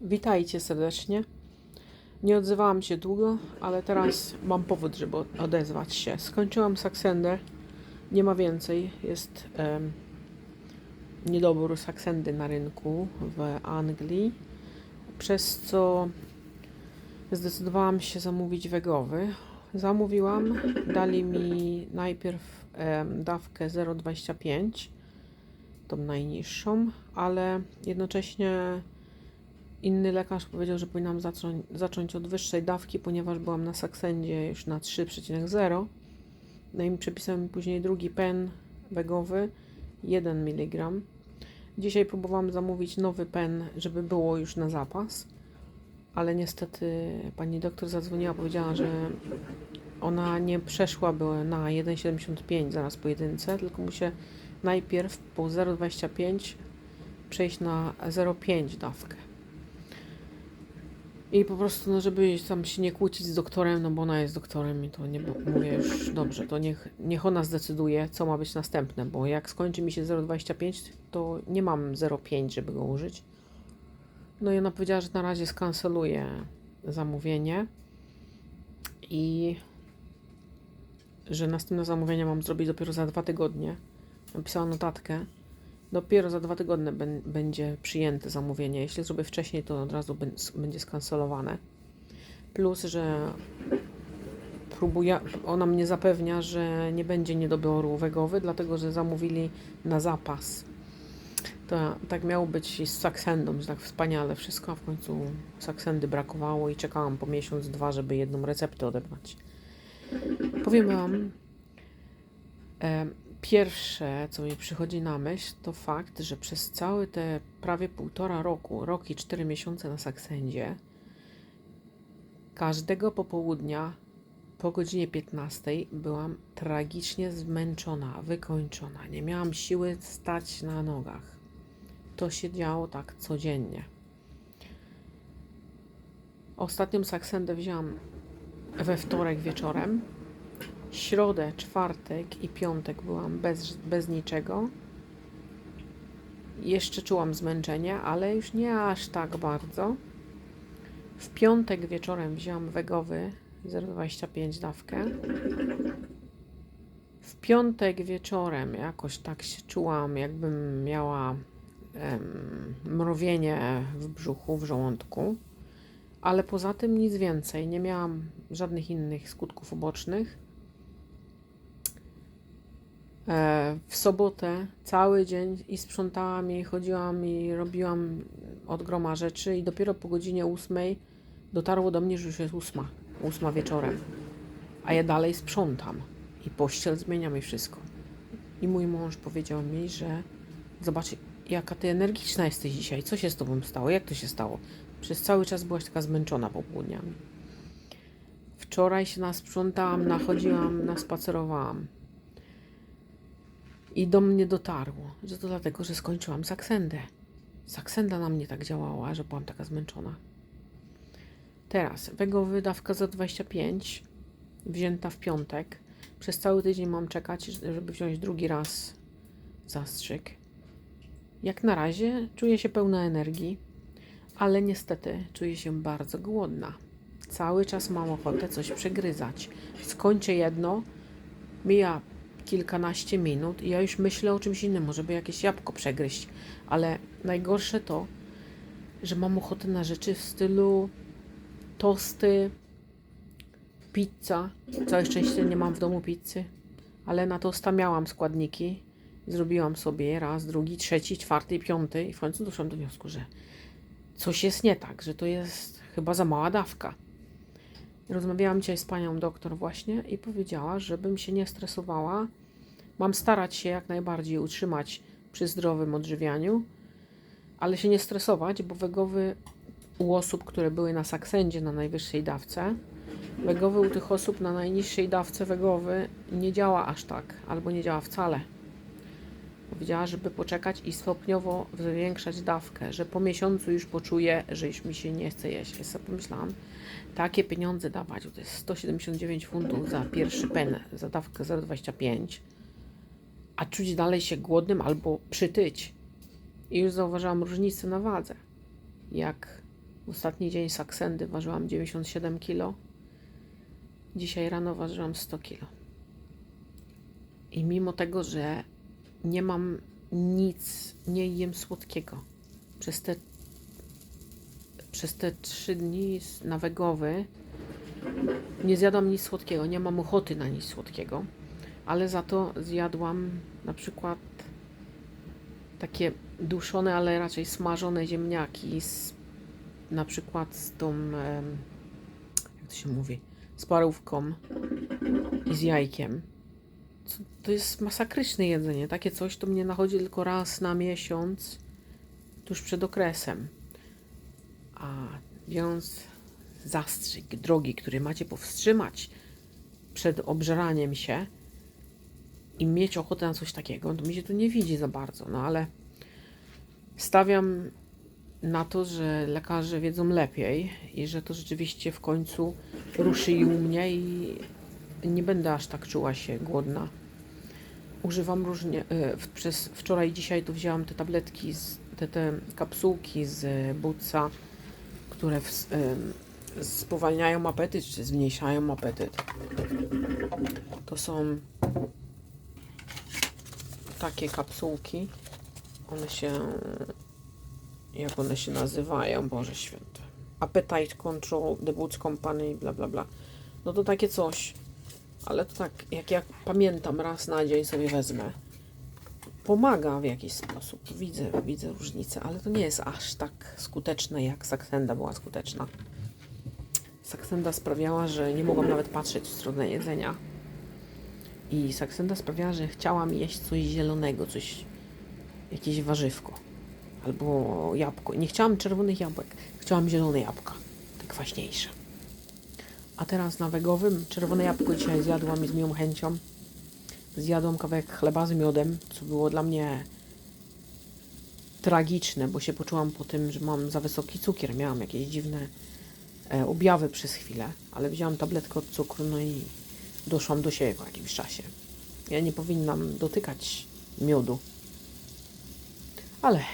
Witajcie serdecznie. Nie odzywałam się długo, ale teraz mam powód, żeby od- odezwać się. Skończyłam Saksender. Nie ma więcej. Jest em, niedobór Saksendy na rynku w Anglii, przez co zdecydowałam się zamówić wegowy. Zamówiłam, dali mi najpierw em, dawkę 0,25, tą najniższą, ale jednocześnie Inny lekarz powiedział, że powinnam zacząć, zacząć od wyższej dawki, ponieważ byłam na Saksendzie już na 3,0. No i przepisałem mi później drugi pen wegowy, 1 mg. Dzisiaj próbowałam zamówić nowy pen, żeby było już na zapas, ale niestety pani doktor zadzwoniła, powiedziała, że ona nie przeszłaby na 1,75 zaraz po jedynce, tylko musi najpierw po 0,25 przejść na 0,5 dawkę. I po prostu, no żeby tam się nie kłócić z doktorem, no bo ona jest doktorem i to nie mówię już dobrze, to niech, niech ona zdecyduje, co ma być następne, bo jak skończy mi się 0,25, to nie mam 0,5, żeby go użyć. No i ona powiedziała, że na razie skanceluje zamówienie i że następne zamówienie mam zrobić dopiero za dwa tygodnie. Napisała notatkę. Dopiero za dwa tygodnie będzie przyjęte zamówienie. Jeśli zrobię wcześniej, to od razu będzie skancelowane. Plus, że próbuje, ona mnie zapewnia, że nie będzie niedoboru wegowy, dlatego że zamówili na zapas. To tak miało być z saksendą, że tak wspaniale wszystko, a w końcu saksendy brakowało i czekałam po miesiąc, dwa, żeby jedną receptę odebrać. Powiem Wam, Pierwsze, co mi przychodzi na myśl, to fakt, że przez całe te prawie półtora roku, rok i cztery miesiące na Saksendzie, każdego popołudnia po godzinie 15 byłam tragicznie zmęczona, wykończona. Nie miałam siły stać na nogach. To się działo tak codziennie. Ostatnią Saksendę wzięłam we wtorek wieczorem. Środę, czwartek i piątek byłam bez, bez niczego. Jeszcze czułam zmęczenie, ale już nie aż tak bardzo. W piątek wieczorem wzięłam wegowy 0,25 dawkę. W piątek wieczorem jakoś tak się czułam, jakbym miała em, mrowienie w brzuchu, w żołądku. Ale poza tym nic więcej. Nie miałam żadnych innych skutków ubocznych. E, w sobotę cały dzień i sprzątałam i chodziłam i robiłam od groma rzeczy i dopiero po godzinie ósmej dotarło do mnie, że już jest ósma, ósma wieczorem. A ja dalej sprzątam i pościel zmieniam i wszystko. I mój mąż powiedział mi, że zobacz, jaka ty energiczna jesteś dzisiaj, co się z tobą stało, jak to się stało? Przez cały czas byłaś taka zmęczona popołudniami. Wczoraj się nasprzątałam, nachodziłam, naspacerowałam. I do mnie dotarło, że to dlatego, że skończyłam saksendę. Saksenda na mnie tak działała, że byłam taka zmęczona. Teraz, wegowy dawka za 25, wzięta w piątek. Przez cały tydzień mam czekać, żeby wziąć drugi raz zastrzyk. Jak na razie czuję się pełna energii, ale niestety czuję się bardzo głodna. Cały czas mam ochotę coś przegryzać. Skończę jedno, mija kilkanaście minut i ja już myślę o czymś innym, może by jakieś jabłko przegryźć, ale najgorsze to, że mam ochotę na rzeczy w stylu tosty, pizza. Całe szczęście nie mam w domu pizzy, ale na tosta miałam składniki. Zrobiłam sobie raz, drugi, trzeci, czwarty, piąty i w końcu doszłam do wniosku, że coś jest nie tak, że to jest chyba za mała dawka. Rozmawiałam dzisiaj z panią doktor właśnie i powiedziała, żebym się nie stresowała. Mam starać się jak najbardziej utrzymać przy zdrowym odżywianiu, ale się nie stresować, bo wegowy u osób, które były na saksendzie na najwyższej dawce, wegowy u tych osób na najniższej dawce wegowy nie działa aż tak, albo nie działa wcale. Powiedziała, żeby poczekać i stopniowo zwiększać dawkę, że po miesiącu już poczuję, że już mi się nie chce jeść. Ja sobie pomyślałam, takie pieniądze dawać, to jest 179 funtów za pierwszy pen, za dawkę 0,25, a czuć dalej się głodnym albo przytyć. I już zauważyłam różnicę na wadze. Jak Ostatni dzień saksendy ważyłam 97 kg. Dzisiaj rano ważyłam 100 kg. I mimo tego, że nie mam nic, nie jem słodkiego przez te przez te trzy dni na wegowy nie zjadłam nic słodkiego, nie mam ochoty na nic słodkiego, ale za to zjadłam na przykład takie duszone, ale raczej smażone ziemniaki z, na przykład z tą, jak to się mówi, z parówką i z jajkiem. To jest masakryczne jedzenie. Takie coś to mnie nachodzi tylko raz na miesiąc, tuż przed okresem. A biorąc zastrzyk drogi, który macie powstrzymać przed obżeraniem się i mieć ochotę na coś takiego, to mi się to nie widzi za bardzo. No ale stawiam na to, że lekarze wiedzą lepiej i że to rzeczywiście w końcu ruszy i u mnie i nie będę aż tak czuła się głodna. Używam różnie. e, Przez wczoraj i dzisiaj to wzięłam te tabletki, te, te kapsułki z Butsa, które w, spowalniają apetyt, czy zmniejszają apetyt. To są takie kapsułki. One się. Jak one się nazywają? Boże święte. Appetite Control, The Boots Company, bla bla bla. No to takie coś. Ale to tak, jak ja pamiętam, raz na dzień sobie wezmę. Pomaga w jakiś sposób. Widzę, widzę różnicę, ale to nie jest aż tak skuteczne, jak Saksenda była skuteczna. Saksenda sprawiała, że nie mogłam nawet patrzeć w stronę jedzenia. I Saksenda sprawiała, że chciałam jeść coś zielonego, coś, jakieś warzywko. Albo jabłko. Nie chciałam czerwonych jabłek, chciałam zielone jabłka. Te kwaśniejsze. A teraz na wegowym czerwone jabłko dzisiaj zjadłam z miłą chęcią. Zjadłam kawałek chleba z miodem, co było dla mnie tragiczne, bo się poczułam po tym, że mam za wysoki cukier. Miałam jakieś dziwne e, objawy przez chwilę, ale wzięłam tabletkę od cukru, no i doszłam do siebie po jakimś czasie. Ja nie powinnam dotykać miodu. Ale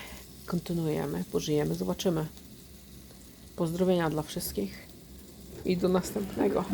kontynuujemy, pożyjemy, zobaczymy. Pozdrowienia dla wszystkich i do następnego.